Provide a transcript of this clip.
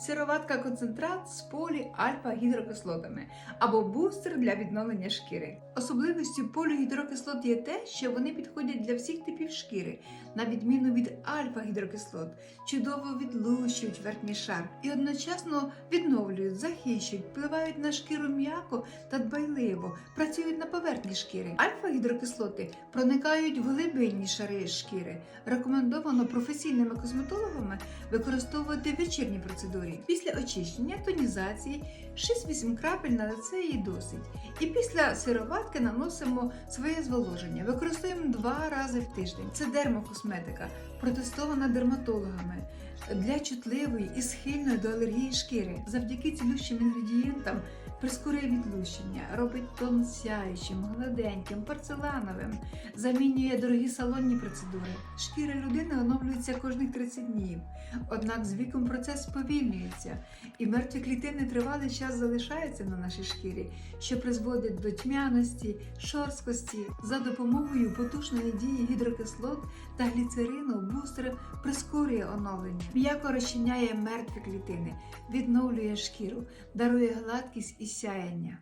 сироватка концентрат з поліальфа-гідрокислотами або бустер для відновлення шкіри. Особливістю полігідрокислот є те, що вони підходять для всіх типів шкіри, на відміну від альфа-гідрокислот, чудово відлущують верхній шар і одночасно відновлюють, захищують, впливають на шкіру м'яко та дбайливо, працюють на поверхні шкіри. Альфа-гідрокислоти проникають в глибинні шари шкіри. Рекомендовано професійними косметологами використовувати в вечірній процедурі. Після очищення, тонізації 6-8 крапель на лице її досить. І після сироватки наносимо своє зволоження. Використовуємо два рази в тиждень. Це дермокосметика, протестована дерматологами для чутливої і схильної до алергії шкіри. Завдяки цілющим інгредієнтам прискорює відлущення, робить тон сяючим, гладеньким, порцелановим, замінює дорогі салонні процедури. Шкіра людини оновлюється кожних 30 днів. Однак з віком процес сповільнюється, і мертві клітини тривалий час залишаються на нашій шкірі, що призводить до тьмяності, шорсткості. За допомогою потужної дії гідрокислот та гліцерину бустер прискорює оновлення, м'яко розчиняє мертві клітини, відновлює шкіру, дарує гладкість і сяяння.